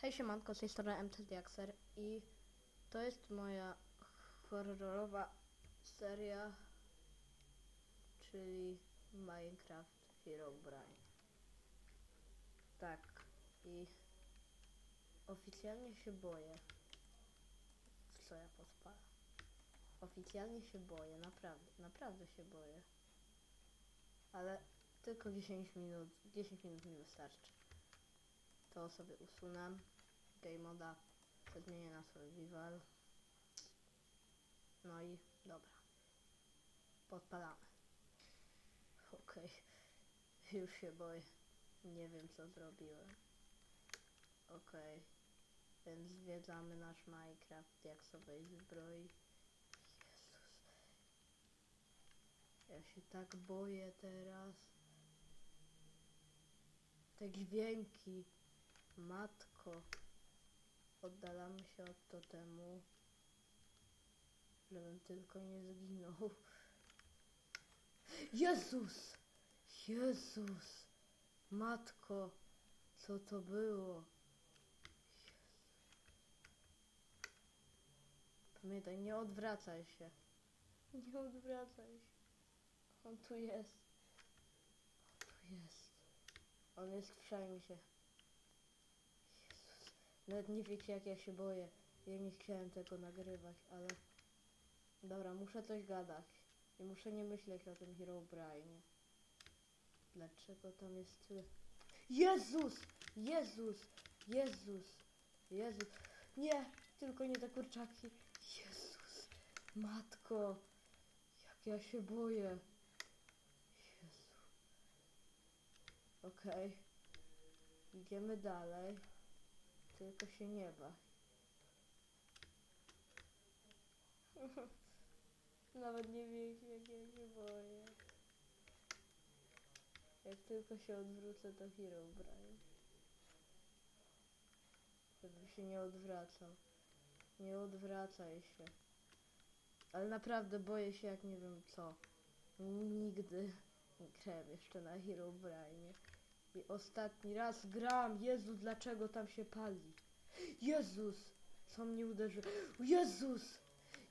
Hej siemanko, z tej strony MT Diaxer i to jest moja horrorowa seria, czyli Minecraft Hero Brian. Tak, i oficjalnie się boję, co ja podpalam. Oficjalnie się boję, naprawdę, naprawdę się boję. Ale tylko 10 minut, 10 minut mi wystarczy. To sobie usunę. Game moda zmienię na survival. No i dobra. Podpalamy. Okej. Już się boję. Nie wiem co zrobiłem. Okej. Więc zwiedzamy nasz Minecraft, jak sobie zbroi. Jezus. Ja się tak boję teraz. Te dźwięki. Matko. Oddalamy się od totemu. Żebym tylko nie zginął. Jezus! Jezus! Matko! Co to było? Pamiętaj, nie odwracaj się. Nie odwracaj się. On tu jest. On tu jest. On jest wszędzie. Nawet nie wiecie jak ja się boję. Ja nie chciałem tego nagrywać, ale... Dobra, muszę coś gadać. I muszę nie myśleć o tym Hero Brianie. Dlaczego tam jest tyle... Jezus! Jezus! Jezus! Jezus! Nie! Tylko nie te kurczaki! Jezus! Matko! Jak ja się boję! Jezu. Okej. Idziemy dalej. Tylko się nie bać. Nawet nie wiecie jak ja się boję. Jak tylko się odwrócę to Hero Brian. Żeby się nie odwracał. Nie odwracaj się. Ale naprawdę boję się jak nie wiem co. Nigdy nie grałem jeszcze na Hero Brianie. I ostatni raz gram. Jezu, dlaczego tam się pali? Jezus! Co mnie uderzy? Jezus!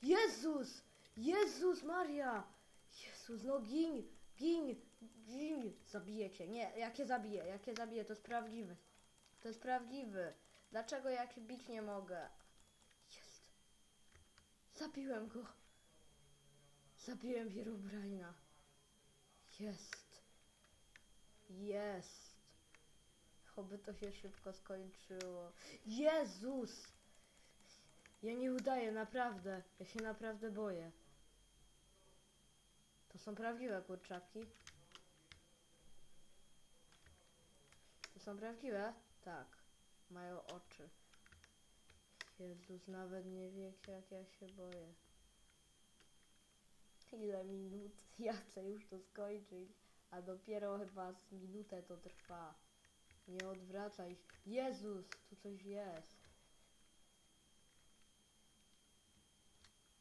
Jezus! Jezus Maria! Jezus, no gin! Gin! Gin! Zabiję cię. Nie, jakie zabiję? Jakie zabiję? To jest prawdziwy. To jest prawdziwy. Dlaczego ja cię bić nie mogę? Jest. Zabiłem go. Zabiłem Herobrina. Jest. Jest. Oby to się szybko skończyło. Jezus! Ja nie udaję, naprawdę. Ja się naprawdę boję. To są prawdziwe kurczaki. To są prawdziwe? Tak. Mają oczy. Jezus, nawet nie wiecie jak ja się boję. Ile minut? Ja chcę już to skończyć. A dopiero chyba z minutę to trwa. Nie odwracaj się. Jezus, tu coś jest.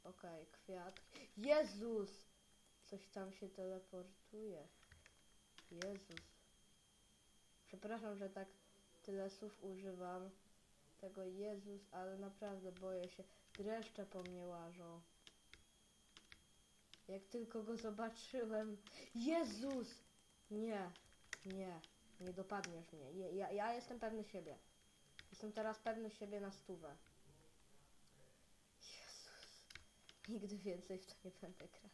Okej, kwiat. Jezus! Coś tam się teleportuje. Jezus. Przepraszam, że tak tyle słów używam. Tego Jezus, ale naprawdę boję się. Dreszcze po mnie łażą. Jak tylko go zobaczyłem. Jezus! Nie, nie, nie dopadniesz mnie. Je- Ja, ja jestem pewny siebie. Jestem teraz pewny siebie na stówę. Jezus. Nigdy więcej w to nie będę grać.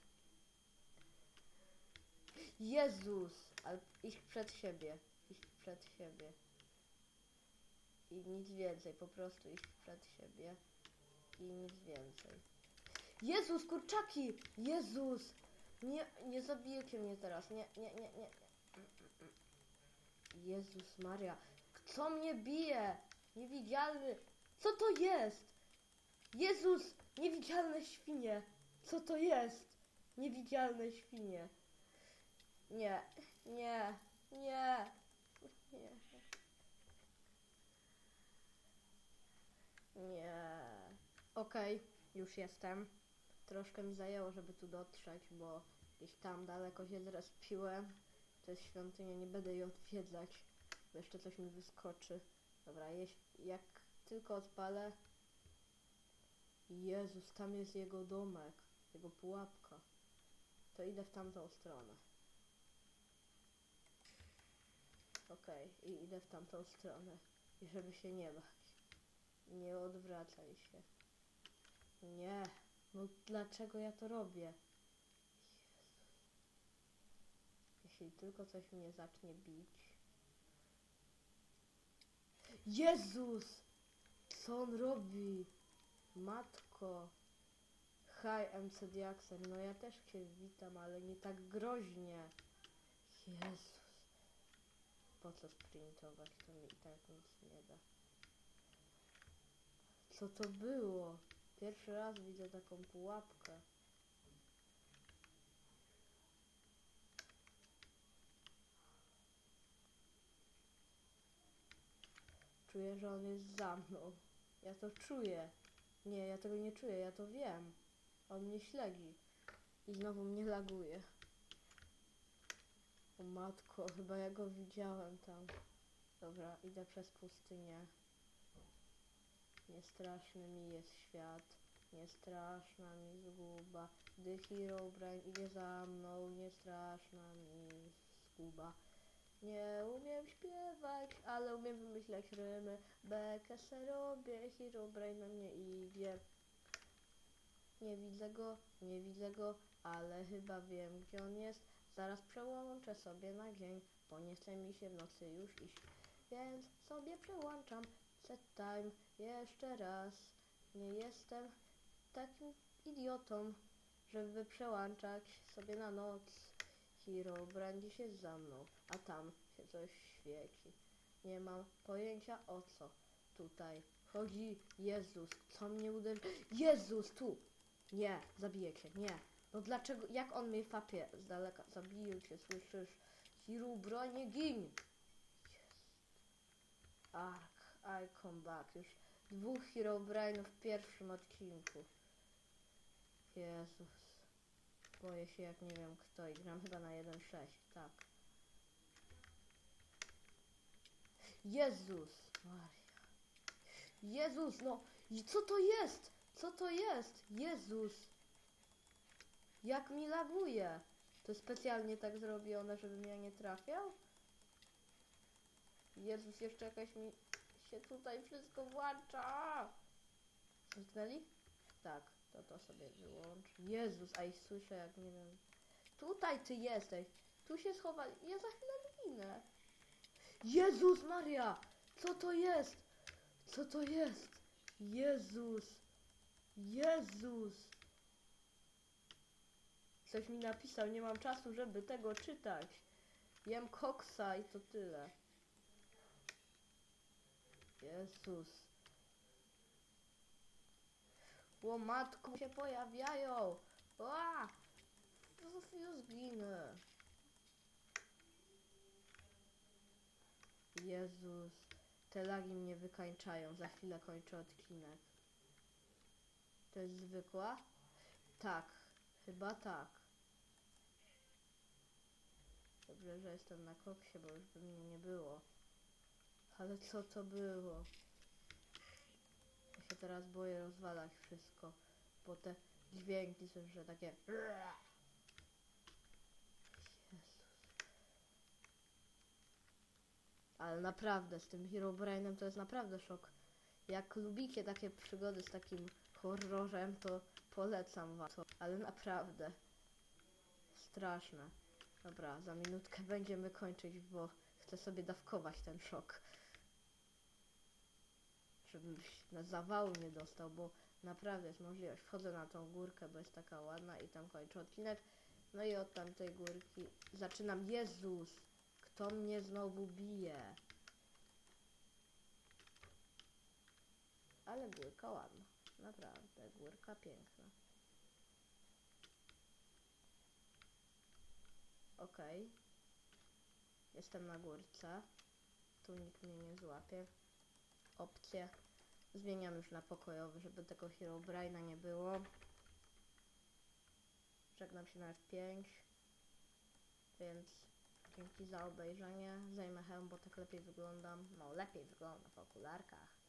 Jezus! Ale iść przed siebie. Iść przed siebie. I nic więcej, po prostu iść przed siebie. I nic więcej. Jezus, kurczaki! Jezus! Nie, nie zabijecie mnie teraz. Nie, nie, nie, nie. Jezus Maria. Co mnie bije? Niewidzialny. Co to jest? Jezus! Niewidzialne świnie. Co to jest? Niewidzialne świnie. Nie, nie, nie, nie. Nie. Okej, już jestem. Troszkę mi zajęło, żeby tu dotrzeć, bo gdzieś tam daleko się zrespiłem. To jest świątynia, nie będę jej odwiedzać, bo jeszcze coś mi wyskoczy. Dobra, jak tylko odpalę... Jezus, tam jest jego domek, jego pułapka. To idę w tamtą stronę. Okej, i idę w tamtą stronę. I żeby się nie bać. Nie odwracaj się. Nie. No dlaczego ja to robię? Jezus. Jeśli tylko coś mnie zacznie bić. Jezus! Co on robi? Matko. Hi, MC Diaxer. No ja też cię witam, ale nie tak groźnie. Jezus. Po co sprintować? To mi i tak nic nie da. Co to było? Pierwszy raz widzę taką pułapkę. Czuję, że on jest za mną. Ja to czuję. Nie, ja tego nie czuję, ja to wiem. On mnie śledzi. I znowu mnie laguje. O matko, chyba ja go widziałem tam. Dobra, idę przez pustynię. Niestraszny mi jest świat. Niestraszna mi zguba. Gdy Herobrine idzie za mną, niestraszna mi zguba. Nie umiem śpiewać, ale umiem wymyślać rymy. Bekę se robię, Herobrine na mnie idzie. Nie widzę go, nie widzę go, ale chyba wiem gdzie on jest. Zaraz przełączę sobie na dzień, bo nie chce mi się w nocy już iść. Więc sobie przełączam set time jeszcze raz. Nie jestem takim idiotą, żeby przełączać sobie na noc. Hero brandzi się za mną, a tam się coś świeci. Nie mam pojęcia o co tutaj chodzi. Jezus, co mnie uderzy? Jezus, tu! Nie, zabiję cię, nie. No dlaczego, jak on mnie fapie z daleka? Zabiję cię, słyszysz? Hero, bronie, gin! Ark, I come back. Już dwóch Hero Brainów w pierwszym odcinku. Jezus. Boję się jak nie wiem kto i gram chyba na 1.6, tak. Jezus Maria. Jezus, no i co to jest? Co to jest? Jezus. Jak mi laguje. To specjalnie tak zrobione, żeby mnie nie trafiał? Jezus, jeszcze jakaś mi się tutaj wszystko włącza. Zamknęli? Tak, to to sobie wyłącz. Jezus, a i słyszę jak nie wiem. Tutaj ty jesteś. Tu się schowali. Ja za chwilę zginę. Jezus Maria! Co to jest? Co to jest? Jezus! Jezus! Ktoś mi napisał, nie mam czasu, żeby tego czytać. Jem koksa i to tyle. Jezus. Łomatku się pojawiają. Ła! Chwilę zginę. Jezus. Te lagi mnie wykańczają. Za chwilę kończę odcinek. To jest zwykła? Tak. Chyba tak. Dobrze, że jestem na koksie, bo już by mnie nie było. Ale co to było? Teraz boję rozwalać wszystko, bo te dźwięki są, że takie... Jezus. Ale naprawdę, z tym Herobrine'em to jest naprawdę szok. Jak lubicie takie przygody z takim horrorem, to polecam wam to. Ale naprawdę. Straszne. Dobra, za minutkę będziemy kończyć, bo chcę sobie dawkować ten szok. Żebym na zawału nie dostał, bo naprawdę jest możliwość. Wchodzę na tą górkę, bo jest taka ładna i tam kończę odcinek. No i od tamtej górki zaczynam. Jezus! Kto mnie znowu bije? Ale górka ładna. Naprawdę, górka piękna. Okej. Jestem na górce. Tu nikt mnie nie złapie. Opcje. Zmieniam już na pokojowy, żeby tego Herobrine'a nie było. Żegnam się na F5. Więc Dzięki za obejrzenie. Zajmę hełm, bo tak lepiej wyglądam. No, lepiej wygląda w okularkach.